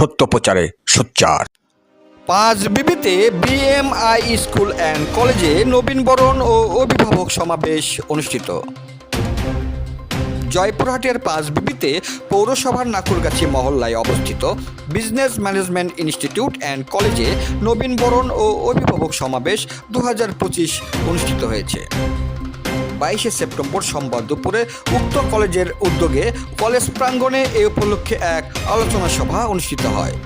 সত্য প্রচারে সোচ্চার। পাঁচ বিবিতে বিএমআই স্কুল অ্যান্ড কলেজে নবীনবরণ ও অভিভাবক সমাবেশ অনুষ্ঠিত। জয়পুরহাটের পাঁচ বিবিতে পৌরসভার নাকুরগাছি মহল্লায় অবস্থিত বিজনেস ম্যানেজমেন্ট ইনস্টিটিউট অ্যান্ড কলেজে নবীনবরণ ও অভিভাবক সমাবেশ দু হাজার পঁচিশ অনুষ্ঠিত হয়েছে। বাইশে সেপ্টেম্বর সোমবার দুপুরে উক্ত কলেজের উদ্যোগে কলেজ প্রাঙ্গণে এ উপলক্ষে এক আলোচনা সভা অনুষ্ঠিত হয়।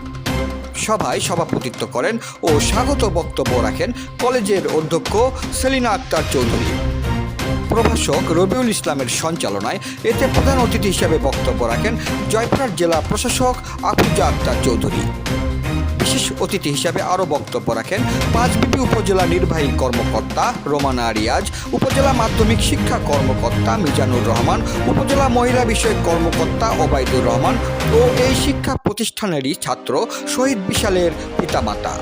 সভায় সভাপতিত্ব করেন ও স্বাগত বক্তব্য রাখেন কলেজের অধ্যক্ষ সেলিনা আক্তার চৌধুরী। প্রভাষক রবিউল ইসলামের সঞ্চালনায় এতে প্রধান অতিথি হিসেবে বক্তব্য রাখেন জয়পুরহাট জেলা প্রশাসক আফুজা আক্তার চৌধুরী। বিশেষ অতিথি হিসাবে আরও বক্তব্য রাখেন পাঁচবিবি উপজেলা নির্বাহী কর্মকর্তা রোমানা রিয়াজ উপজেলা মাধ্যমিক শিক্ষা কর্মকর্তা মিজানুর রহমান, উপজেলা মহিলা বিষয়ক কর্মকর্তা ওবায়দুর রহমান ও এই শিক্ষা প্রতিষ্ঠানেরই ছাত্র শহীদ বিশালের পিতামাতা।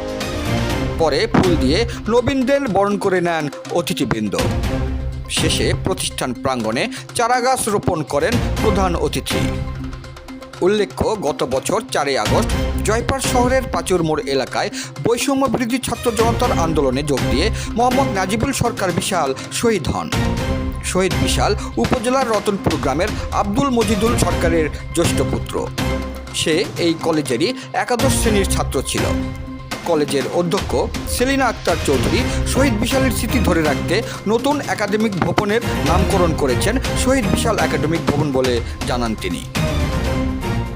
পরে ফুল দিয়ে নবীনদের বরণ করে নেন অতিথিবৃন্দ। শেষে প্রতিষ্ঠান প্রাঙ্গণে চারাগাছ রোপণ করেন প্রধান অতিথি। উল্লেখ্য, গত বছর চারই আগস্ট জয়পার শহরের পাচুর মোড় এলাকায় বৈষম্য বিরোধী ছাত্র জনতার আন্দোলনে যোগ দিয়ে মোহাম্মদ নাজিবুল সরকার বিশাল শহীদ হন। শহীদ বিশাল উপজেলার রতনপুর গ্রামের আব্দুল মজিদুল সরকারের জ্যেষ্ঠ পুত্র। সে এই কলেজেরই একাদশ শ্রেণির ছাত্র ছিল। কলেজের অধ্যক্ষ সেলিনা আক্তার চৌধুরী শহীদ বিশালের স্মৃতি ধরে রাখতে নতুন একাডেমিক ভবনের নামকরণ করেছেন শহীদ বিশাল একাডেমিক ভবন বলে জানান তিনি।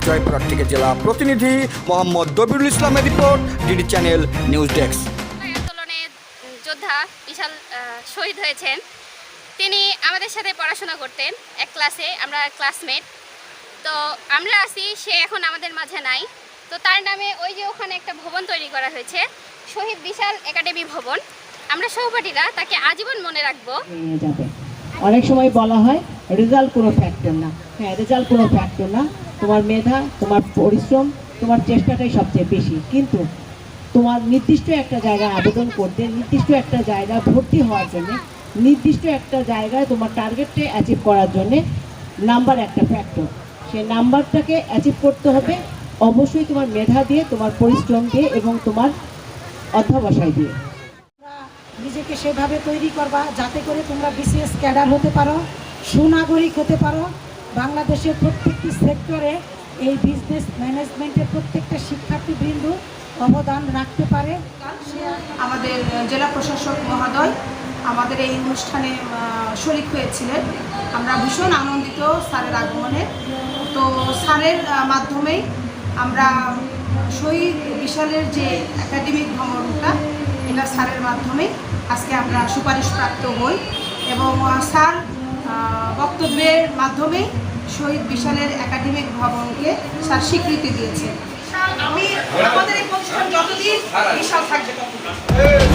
জয়পুরহাট থেকে জেলা প্রতিনিধি মোহাম্মদ দবিরুল ইসলামের report DD channel news desk. এই যোদ্ধা বিশাল শহীদ হয়েছেন। তিনি আমাদের সাথে পড়াশোনা করতেন এক ক্লাসে আমরা ক্লাসমেট তো আমরা আছি সে এখন আমাদের মাঝে নাই। তো তার নামে ওই যে ওখানে একটা ভবন তৈরি করা হয়েছে শহীদ বিশাল একাডেমি ভবন। আমরা সহপাঠীরা তাকে আজীবন মনে রাখব। অনেক সময় বলা হয় রেজাল্ট কোনো ফ্যাক্টর না। হ্যাঁ রেজাল্ট কোনো ফ্যাক্টর না। তোমার মেধা, তোমার পরিশ্রম, তোমার চেষ্টাটাই সবচেয়ে বেশি। কিন্তু তোমার নির্দিষ্ট একটা জায়গায় আবেদন করতে, নির্দিষ্ট একটা জায়গায় ভর্তি হওয়ার জন্য, নির্দিষ্ট একটা জায়গায় তোমার টার্গেটটা অ্যাচিভ করার জন্য নাম্বার একটা ফ্যাক্টর সেই নাম্বারটাকে অ্যাচিভ করতে হবে, অবশ্যই তোমার মেধা দিয়ে, তোমার পরিশ্রম দিয়ে এবং তোমার অধ্যাবসায় দিয়ে। নিজেকে সেভাবে তৈরি করবা, যাতে করে তোমরা বিসিএস ক্যাডার হতে পারো, সুনাগরিক হতে পারো বাংলাদেশের প্রত্যেকটি সেক্টরে এই বিজনেস ম্যানেজমেন্টের প্রত্যেকটা শিক্ষার্থীবৃন্দ অবদান রাখতে পারে। আমাদের জেলা প্রশাসক মহোদয় আমাদের এই অনুষ্ঠানে শরিক হয়েছিলেন। আমরা ভীষণ আনন্দিত স্যারের আগমনে। তো স্যারের মাধ্যমেই আমরা শহীদ বিশালের যে একাডেমিক ভ্রমণটা এটা স্যারের মাধ্যমে আজকে আমরা সুপারিশপ্রাপ্ত হই। এবং স্যার বক্তব্যের মাধ্যমে শহীদ বিশালের একাডেমিক ভবনকে তার স্বীকৃতি দিয়েছে। আমি, আমাদের এই প্রতিষ্ঠান যতদিন বিশাল থাকবে ততদিন।